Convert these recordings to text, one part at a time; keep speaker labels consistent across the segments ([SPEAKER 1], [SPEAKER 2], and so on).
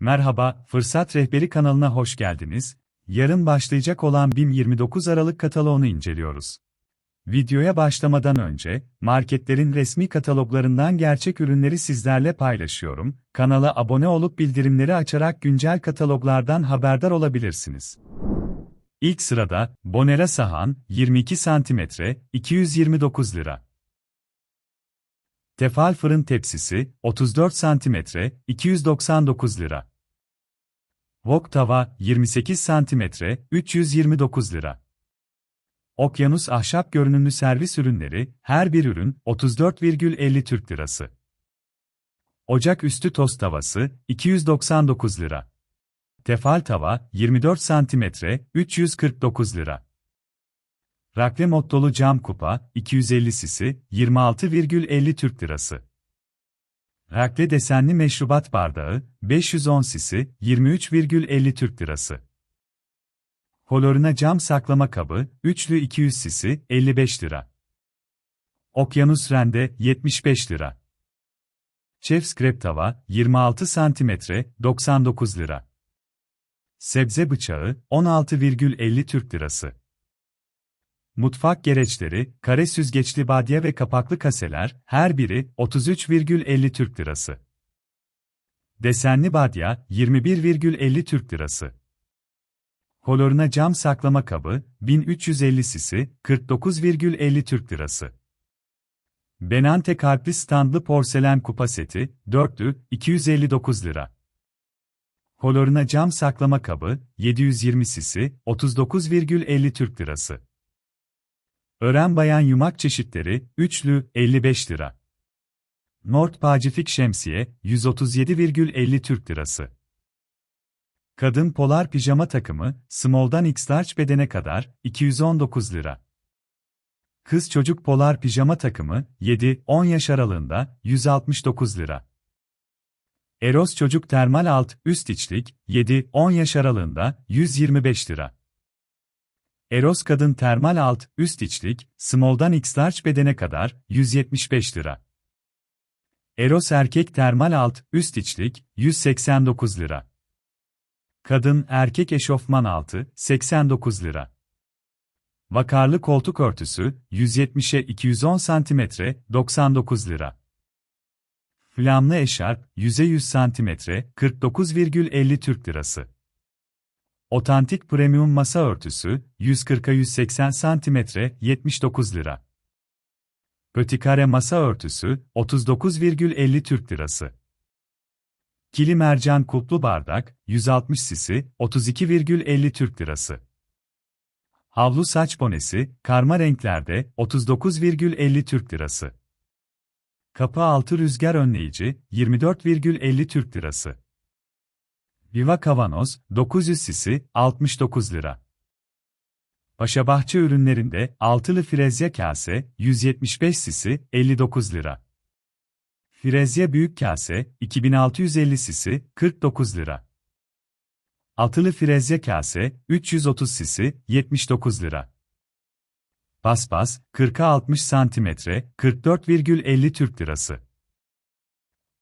[SPEAKER 1] Merhaba, Fırsat Rehberi kanalına hoş geldiniz. Yarın başlayacak olan BİM 29 Aralık kataloğunu inceliyoruz. Videoya başlamadan önce, marketlerin resmi kataloglarından gerçek ürünleri sizlerle paylaşıyorum. Kanala abone olup bildirimleri açarak güncel kataloglardan haberdar olabilirsiniz. İlk sırada, Bonera Sahan, 22 cm, 229 lira. Tefal fırın tepsisi, 34 cm, 299 lira. Wok tava, 28 cm, 329 lira. Okyanus ahşap görünümlü servis ürünleri, her bir ürün, 34,50 Türk lirası. Ocak üstü tost tavası, 299 lira. Tefal tava, 24 cm, 349 lira. Rakle mottolu cam kupa, 250 sisi, 26,50 Türk lirası. Rakle desenli meşrubat bardağı, 510 sisi, 23,50 Türk lirası. Kolorina cam saklama kabı, üçlü 200 sisi, 55 lira. Okyanus rende, 75 lira. Chef skrep tava, 26 cm, 99 lira. Sebze bıçağı, 16,50 Türk lirası. Mutfak gereçleri, kare süzgeçli badye ve kapaklı kaseler, her biri 33,50 Türk lirası. Desenli badya, 21,50 Türk lirası. Koloruna cam saklama kabı, 1350 sisi, 49,50 Türk lirası. Benante kalpli standlı porselen kupa seti, dörtlü, 259 lira. Koloruna cam saklama kabı, 720 sisi, 39,50 Türk lirası. Ören bayan yumak çeşitleri, üçlü, 55 lira. Nord Pacifik şemsiye, 137,50 Türk lirası. Kadın polar pijama takımı, small'dan x large bedene kadar, 219 lira. Kız çocuk polar pijama takımı, 7-10 yaş aralığında, 169 lira. Eros çocuk termal alt, üst içlik, 7-10 yaş aralığında, 125 lira. Eros kadın termal alt, üst içlik, small'dan x large bedene kadar, 175 lira. Eros erkek termal alt, üst içlik, 189 lira. Kadın erkek eşofman altı, 89 lira. Vakarlı koltuk örtüsü, 170'e 210 cm, 99 lira. Flamlı eşarp, 100'e 100 cm, 49,50 Türk lirası. Otantik premium masa örtüsü, 140'a 180 cm, 79 lira. Pötikare masa örtüsü, 39,50 Türk lirası. Kili mercan kulplu bardak, 160 sisi, 32,50 Türk lirası. Havlu saç bonesi, karma renklerde, 39,50 Türk lirası. Kapı altı rüzgar önleyici, 24,50 Türk lirası. Viva kavanoz, 900 sisi, 69 lira. Paşabahçe ürünlerinde, altılı frezya kase, 175 sisi, 59 lira. Frezya büyük kase, 2650 sisi, 49 lira. Altılı frezya kase, 330 sisi, 79 lira. Paspas, 40'a 60 santimetre, 44,50 Türk lirası.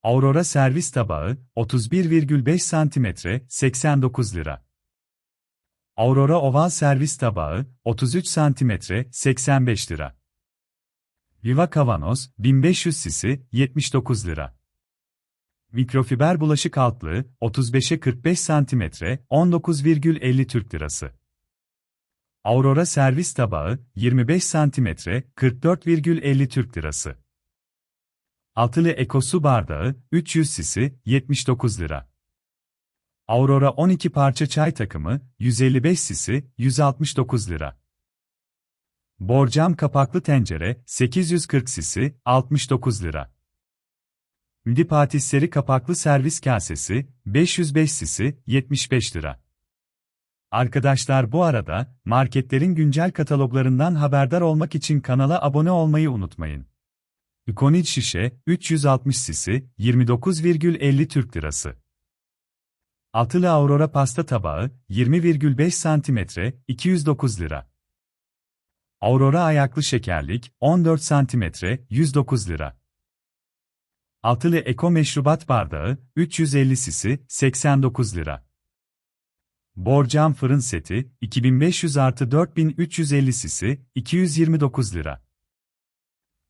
[SPEAKER 1] Aurora servis tabağı, 31,5 santimetre, 89 lira. Aurora oval servis tabağı, 33 santimetre, 85 lira. Viva kavanoz, 1500 sisi, 79 lira. Mikrofiber bulaşık altlığı, 35'e 45 santimetre, 19,50 Türk lirası. Aurora servis tabağı, 25 santimetre, 44,50 Türk lirası. Altılı ekosu bardağı, 300 sisi, 79 lira. Aurora 12 parça çay takımı, 155 sisi, 169 lira. Borcam kapaklı tencere, 840 sisi, 69 lira. Patisleri kapaklı servis kasesi, 505 sisi, 75 lira. Arkadaşlar bu arada, marketlerin güncel kataloglarından haberdar olmak için kanala abone olmayı unutmayın. Ikonit şişe, 360 sisi, 29,50 Türk lirası. Altılı Aurora pasta tabağı, 20,5 cm, 209 lira. Aurora ayaklı şekerlik, 14 cm, 109 lira. altılı eko meşrubat bardağı, 350 cc, 89 lira. Borcam fırın seti, 2500 artı 4350 cc, 229 lira.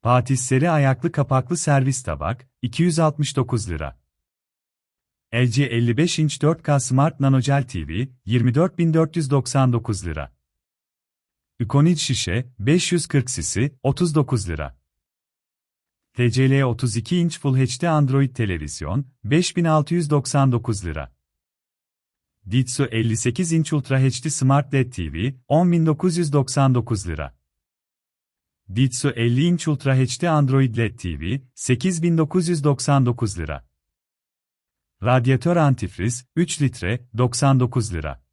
[SPEAKER 1] Patisseri ayaklı kapaklı servis tabak, 269 lira. LG 55 inç 4K Smart Nanogel TV, 24499 lira. Ikonid şişe, 540 cc, 39 lira. TCL 32 inç Full HD Android televizyon, 5699 lira. Ditsu 58 inç Ultra HD Smart LED TV, 10999 lira. Ditsu 50 inç Ultra HD Android LED TV, 8999 lira. Radyatör antifriz, 3 litre, 99 lira.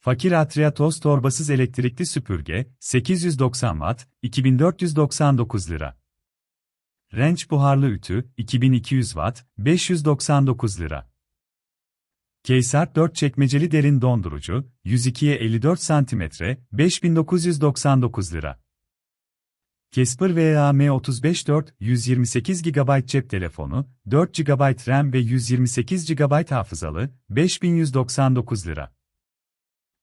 [SPEAKER 1] Fakir Atria toz torbasız elektrikli süpürge, 890 Watt, 2499 lira. Renç buharlı ütü, 2200 Watt, 599 lira. Keysar 4 çekmeceli derin dondurucu, 102'ye 54 cm, 5999 lira. Casper VAM354, 128 GB cep telefonu, 4 GB RAM ve 128 GB hafızalı, 5199 lira.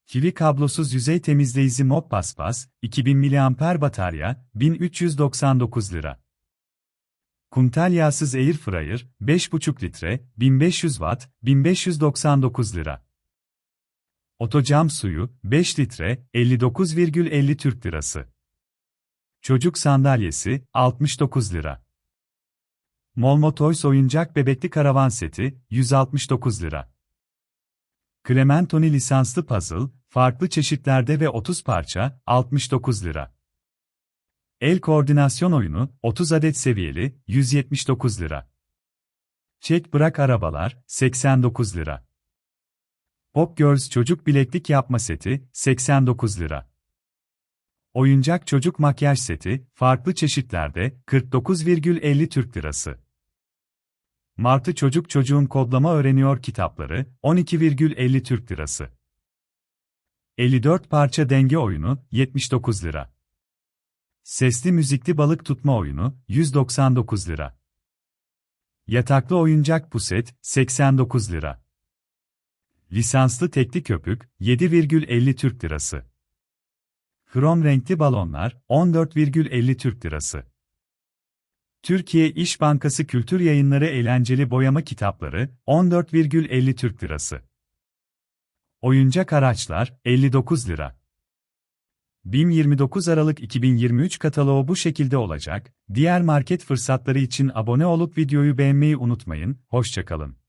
[SPEAKER 1] Kivi kablosuz yüzey temizleyici mop paspas, 2000 mAh batarya, 1399 lira. Kuntel yağsız air fryer, 5,5 litre, 1500 watt, 1599 lira. Otocam suyu, 5 litre, 59,50 Türk lirası. Çocuk sandalyesi, 69 lira. Molmo Toys oyuncak bebekli karavan seti, 169 lira. Clementoni lisanslı puzzle, farklı çeşitlerde ve 30 parça, 69 lira. El koordinasyon oyunu, 30 adet seviyeli, 179 lira. Çek bırak arabalar, 89 lira. Pop Girls çocuk bileklik yapma seti, 89 lira. Oyuncak çocuk makyaj seti, farklı çeşitlerde, 49,50 Türk lirası. Martı Çocuk Çocuğun Kodlama Öğreniyor kitapları, 12,50 Türk lirası. 54 parça denge oyunu, 79 lira. Sesli müzikli balık tutma oyunu, 199 lira. Yataklı oyuncak puset, 89 lira. Lisanslı tekli köpük, 7,50 Türk lirası. Krom renkli balonlar, 14,50 Türk lirası. Türkiye İş Bankası Kültür Yayınları Eğlenceli Boyama Kitapları, 14,50 Türk lirası. Oyuncak araçlar, 59 lira. BİM 29 Aralık 2023 kataloğu bu şekilde olacak. Diğer market fırsatları için abone olup videoyu beğenmeyi unutmayın. Hoşçakalın.